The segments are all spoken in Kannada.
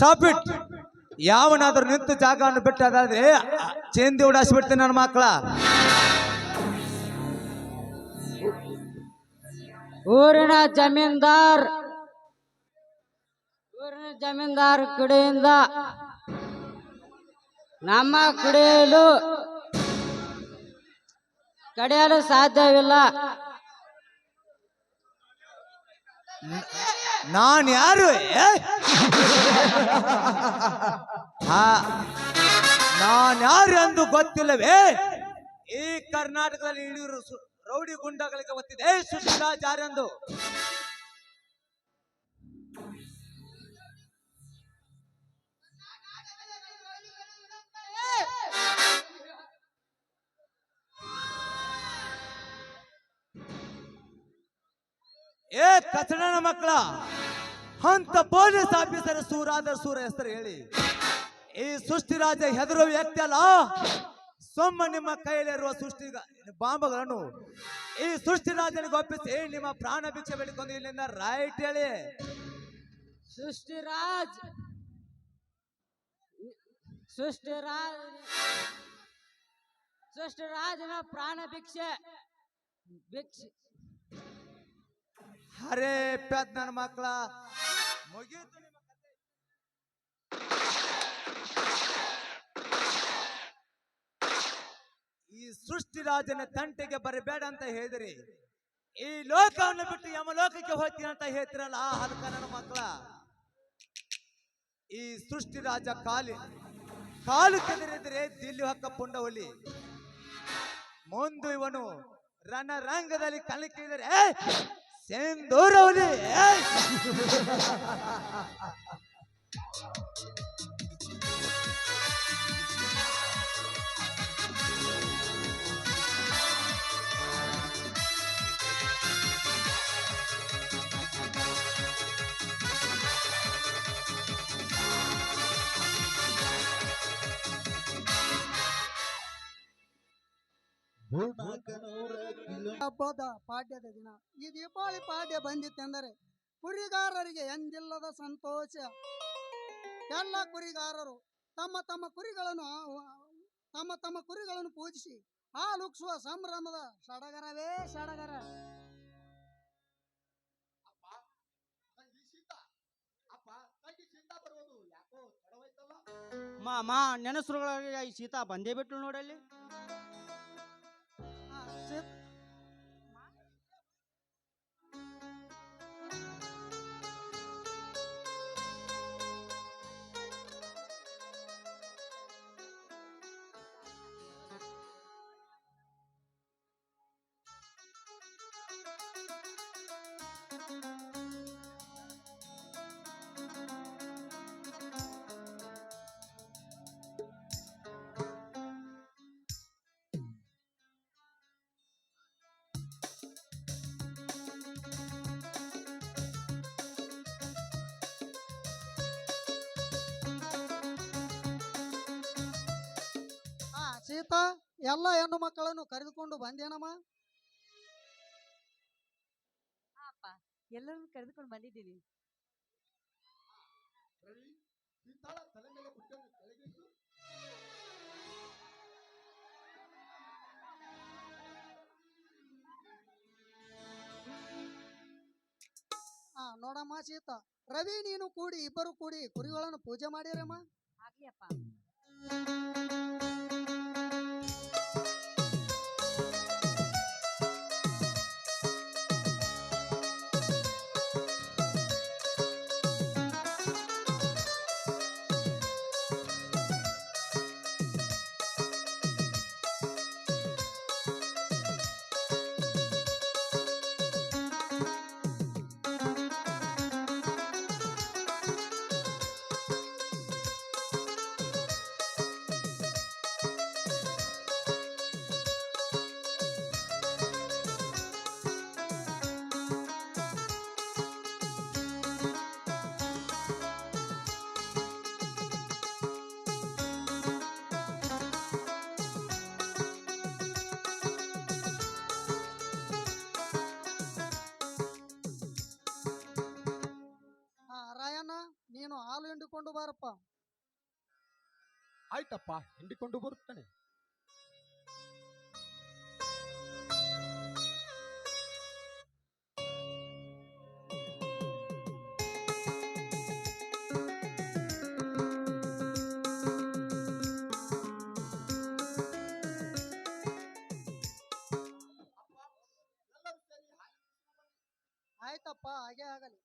ಸ್ಟಾಪ್ ಇಟ್ ಯಾವನಾದ್ರೂ ನಿಂತು ಜಾಗವನ್ನು ಬಿಟ್ಟದಾದ್ರೆ ಚೇಂದಿ ಉಡಾಯಿಸ್ಬಿಡ್ತೀನಿ ನನ್ನ ಮಕ್ಕಳ. ಊರಿನ ಜಮೀನ್ದಾರ್ ಊರಿನ ಜಮೀನ್ದಾರ್ ಕಡೆಯಿಂದ ನಮ್ಮ ಕಡೆಯಲು ಕಡೆಯಲು ಸಾಧ್ಯವಿಲ್ಲ. ನಾನ್ ಯಾರು? ಹಾ ನಾನ್ ಯಾರು ಎಂದು ಗೊತ್ತಿಲ್ಲವೇ? ಈ ಕರ್ನಾಟಕದಲ್ಲಿ ಇಳಿಯೂರು ರೌಡಿ ಗುಂಡಗಳಿಗೆ ಗೊತ್ತಿದೆ. ಸುಶೀಲಾಚಾರ್ಯಂದು ಏ ಕಚಡನ ಮಕ್ಕಳ? ಅಂತ ಪೊಲೀಸ್ ಆಫೀಸರ್ ಸೂರಾದ ಸೂರ ಹೆಸರು ಹೇಳಿ. ಈ ಸೃಷ್ಟಿರಾಜ ಹೆದರು ವ್ಯಕ್ತಿ ಅಲ್ಲ. ಸೊಮ್ಮ ನಿಮ್ಮ ಕೈಯಲ್ಲಿರುವ ಸೃಷ್ಟಿ ಬಾಂಬಗಳನ್ನು ಈ ಸೃಷ್ಟಿ ರಾಜನಿಗೆ ಒಪ್ಪಿಸಿ ನಿಮ್ಮ ಪ್ರಾಣ ಭಿಕ್ಷೆ ಬೇಡಿಕೊಂಡು ಇಲ್ಲಿಂದ ರೈಟ್ ಹೇಳಿ. ಸೃಷ್ಟಿರಾಜ್ ಸೃಷ್ಟಿರಾಜ್ ಸೃಷ್ಟಿರಾಜನ ಪ್ರಾಣ ಭಿಕ್ಷೆ. ಭಿಕ್ಷೆ. ಅರೆ ಪೆದ್ ನನ್ನ ಮಕ್ಕಳ ಮುಗೀತು ನಿಮ್ಮ ರಾಜನ ಈ ತಂಟೆಗೆ ಬರಬೇಡ ಅಂತ ಹೇಳಿದ್ರಿ. ಈ ಲೋಕವನ್ನು ಬಿಟ್ಟು ಯಮಲೋಕಕ್ಕೆ ಹೋಗ್ತೀನಿ ಅಂತ ಹೇಳ್ತಿರಲ್ಲ, ಆ ಹಲ್ಕ ನನ್ನ ಮಕ್ಕಳ. ಈ ಸೃಷ್ಟಿರಾಜ ಕಾಲಿ, ಕಾಲು ಕೆದರಿದ್ರೆ ದಿಲ್ಲಿ ಹೊಕ್ಕ ಪುಂಡವಲಿ ಮುಂದು ಇವನು ರಣರಂಗದಲ್ಲಿ ಕಣಕ್ಕಿದರೆ ಏಯ್! ಹಬ್ಬದ ಪಾಡ್ಯದ ದಿನ. ಈ ದೀಪಾವಳಿ ಪಾಡ್ಯ ಬಂದಿತ್ತೆಂದರೆ ಕುರಿಗಾರರಿಗೆ ಎಂದಿಲ್ಲದ ಸಂತೋಷ. ಎಲ್ಲ ಕುರಿಗಾರರು ತಮ್ಮ ತಮ್ಮ ಕುರಿಗಳನ್ನು ತಮ್ಮ ತಮ್ಮ ಕುರಿಗಳನ್ನು ಪೂಜಿಸಿ ಹಾಲುಕ್ಸುವ ಸಂಭ್ರಮದ ಸಡಗರವೇ ಸಡಗರ. ಮಾಮ ನೆನಸುಗಳಿಗೆ ಈ ಸೀತಾ ಬಂದೇ ಬಿಟ್ಟು ನೋಡಲ್ಲಿ. ಆ, ಎಲ್ಲ ಹೆಣ್ಣು ಮಕ್ಕಳನ್ನು ಕರೆದುಕೊಂಡು ಬಂದೇನಮ್ಮ? ಅಪ್ಪ ಎಲ್ಲರನ್ನು ಕರೆದುಕೊಂಡು ಬಂದಿದ್ದೀನಿ ಆ ನೋಡಮ್ಮ ಸೀತ ರವಿ ನೀನು ಕೂಡಿ ಇಬ್ಬರು ಕೂಡಿ ಕುರಿಗಳನ್ನು ಪೂಜೆ ಮಾಡಿರಮ್ಮ? ಆಗ್ಲಿ ಅಪ್ಪ. ಹಿಂಡಿಕೊಂಡು ಬಾರಪ್ಪ ಆಯ್ತಪ್ಪ ಹಿಂಡಿಕೊಂಡು ಬರುತ್ತಾನೆ ಆಯ್ತಪ್ಪ ಹಾಗೆ ಆಗಲಿ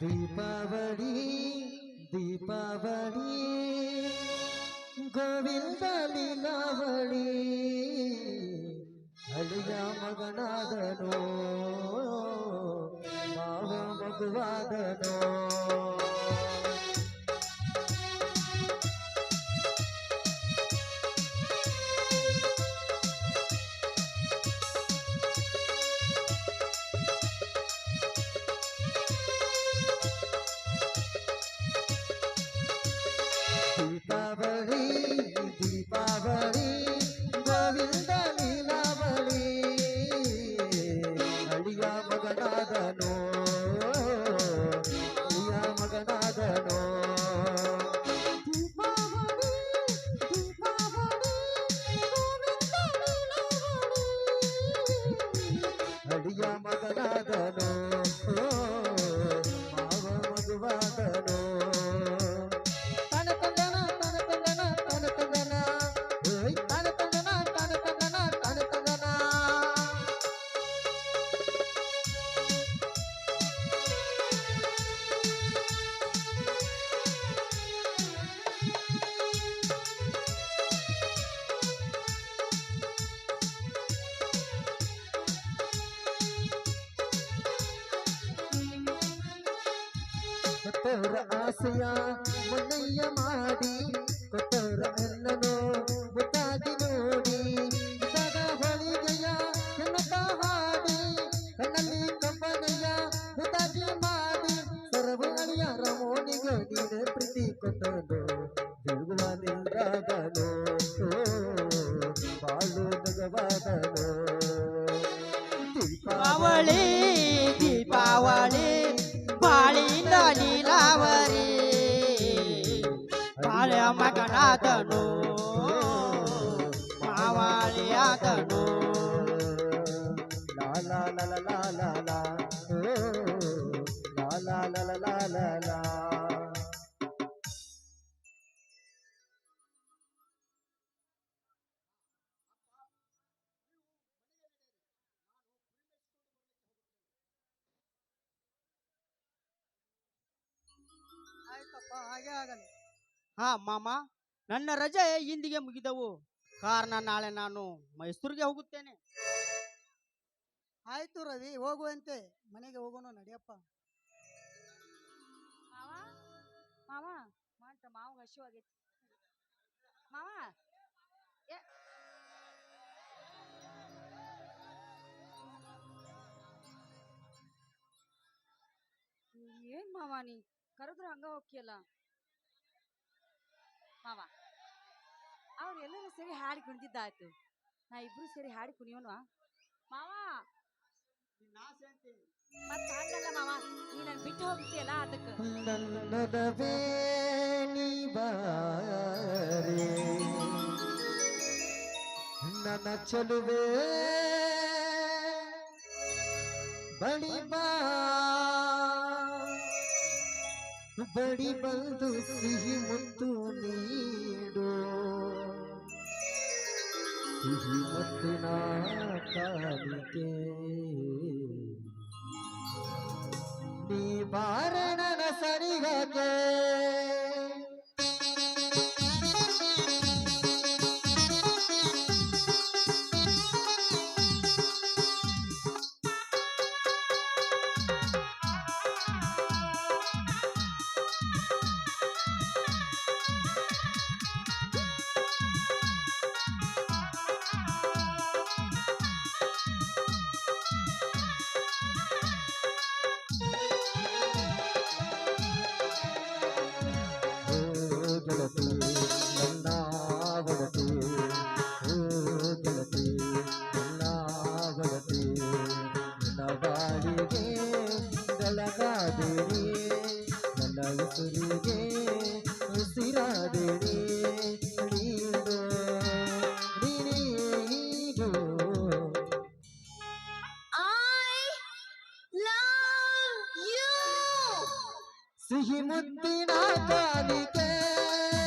தீபாவளி தீபாவளி கோவிந்த லீலாவளி அழிய மகனாதனோ பாவ மகுவாதனோ ಕೊಟ್ಟವರ ಆಸೆಯ ಮನಯ್ಯ ಮಾಡಿ ಕೊಟ್ಟವರ ಅನ್ನನು ಮುತ್ತಾಗಿ ನೋಡಿ. ಸದ ಹೊಳಿಗೆಯ ಕನಕ ಹಾಡಿ, ಕಣ್ಣಲ್ಲಿ ಕಂಬನಯ್ಯ ಮುತ್ತಾಗಿ ಮಾಡಿ. ಸರವಳಿಯ ರಮೋನಿಗೆ ನೀನೆ ಪ್ರೀತಿ ಕೊಟ್ಟನು ತಿರುಗುವ ನಿಂದಾದನು ಬಾಳು ನಗವಾದನು. ದೀಪಾವಳಿ ದೀಪಾವಳಿ ಬಾಳಿಂದ ನೀಲಾವರಿ ಬಾಳೆಯ ಮಗನಾದನು ಮಾವಾಳಿಯಾದನು ಲಾ ಲಾ ಲಾ ಲಾ ಲಾ ಲಾ ಲಾ ಓ, ಲಾ ಲಾ ಲಾ ಲಾ ಲಾ ಲಾ ಆಯ್ತಪ್ಪ ಹಾಗೆ ಆಗಲಿ. ಹಾ ಮಾಮ ನನ್ನ ರಜೆ ಇಂದಿಗೆ ಮುಗಿದವು. ಕಾರಣ ನಾಳೆ ನಾನು ಮೈಸೂರಿಗೆ ಹೋಗುತ್ತೇನೆ. ಆಯ್ತು ರವಿ ಹೋಗುವಂತೆ. ಮನೆಗೆ ಹೋಗೋಣ ನಡಿಯಪ್ಪ. ಮಾವ ಮಾವ ಮಾಂಟ ಮಾವ ಹಶು ಆಗೈತಿ ಮಾವ ಏ ಏನ್ ಮಾವ ನೀ? ಕರೆದ್ರು ಹಂಗ ಹೋಗ್ಯಲ್ಲ ಅವ್ರು ಎಲ್ಲರೂ ಸೇರಿ ಹಾಡಿ ಕುಣಿದಿದ್ದಾಯ್ತು. ನಾ ಇಬ್ರು ಸೇರಿ ಹಾಡಿ ಕುಣಿಯೋಣ ಮಾವ! ಮತ್ತೆ ಹಂಗಲ್ಲ ಮಾವ, ನೀ ನನ್ ಬಿಟ್ಟು ಹೋಗ್ತೀಯಲ್ಲ ಅದಕ್ಕೆ. ನನ್ನದವೇ ನೀ ಬಾರೆ, ನನ್ನ ಚಲುವೆ ಬಡಿ ಬಾ. ಬಡಿ ಬಂದು ಸಿಹಿ ಮುತ್ತು ಸಿಹಿ ಮುತ್ತಿನ ಕಾಲಿಗೆ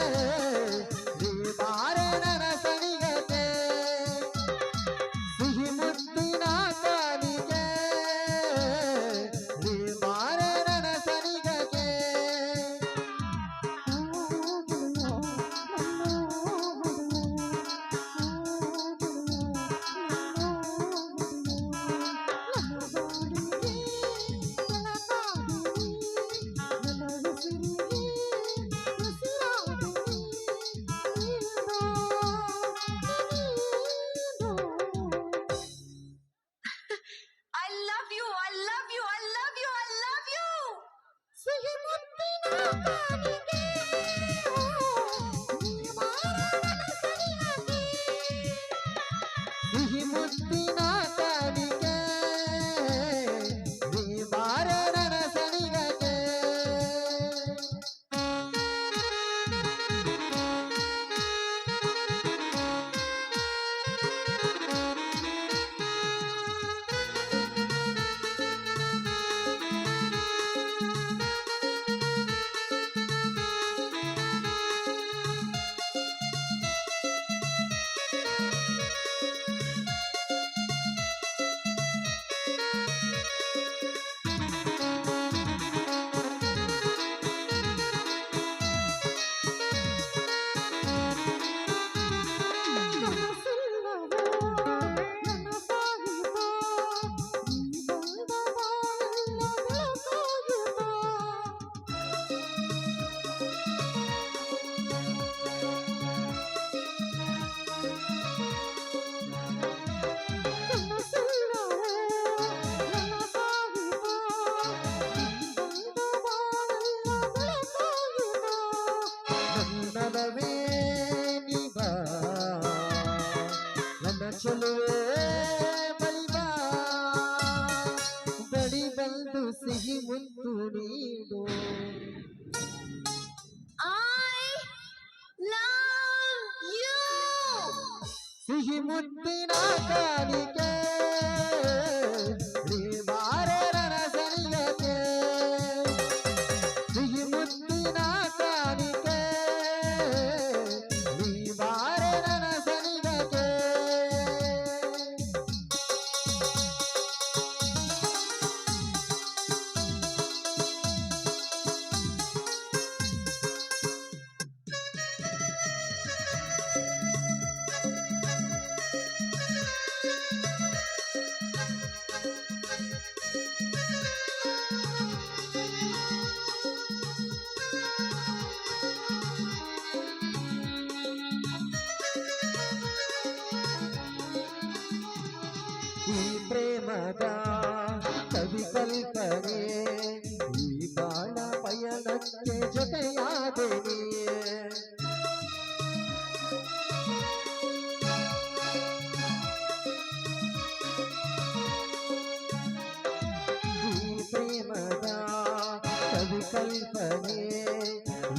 ನೀ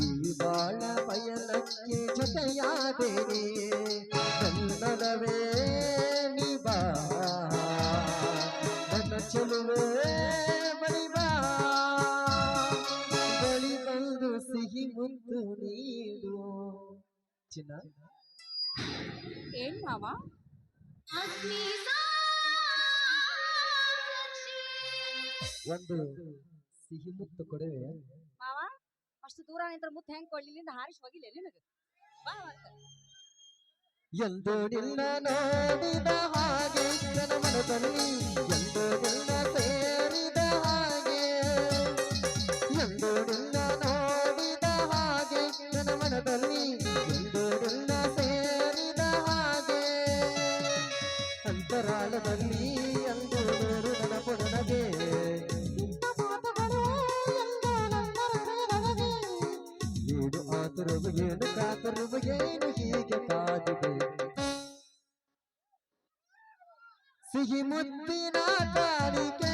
ಈ ಬಾಳ ಪಯಣಕ್ಕೆ ಜೊತೆಯಾದೆನೆ ನನ್ನದವೇ ನಿಬಾ ನನ್ನ ಚೆಲುವೆ ಬಳಿಬಾ ಬಳಿ ಬಂದು ಸಿಹಿ ಮುದ್ದು ನೀಡು ಚಿನ್ನ ಏನ್ ಮಾವ ಒಂದು ಸಿಹಿ ಮುತ್ತು ಕೊಡುವೆ ಮಾವ ಅಷ್ಟು ದೂರ ನಿಂತ್ರ ಮುತ್ತ ಹೆಂಗ್ ಕೊಡ್ಲಿಲ್ಲಿಂದ ಹಾರಿಸಿ ಹೋಗಿಲ್ಲ ನಿನಗೆ? ಬಾ ಮತ್ತ. ಎಂದು ನಿನ್ನ ನೋಡಿದ ಹಾಗೆ, ನನ್ನ ಮನದಲ್ಲಿ ಎಂದು ನಿನ್ನ ಸೇರಿದ ಹಾಗೆ. ಆತುರವು ಏನು ಕಾತರು ಏನು ಹೀಗೆ ಕಾದಿದೆ? ಸಿಹಿ ಮುತ್ತಿನ ಕಾಣಿಕೆ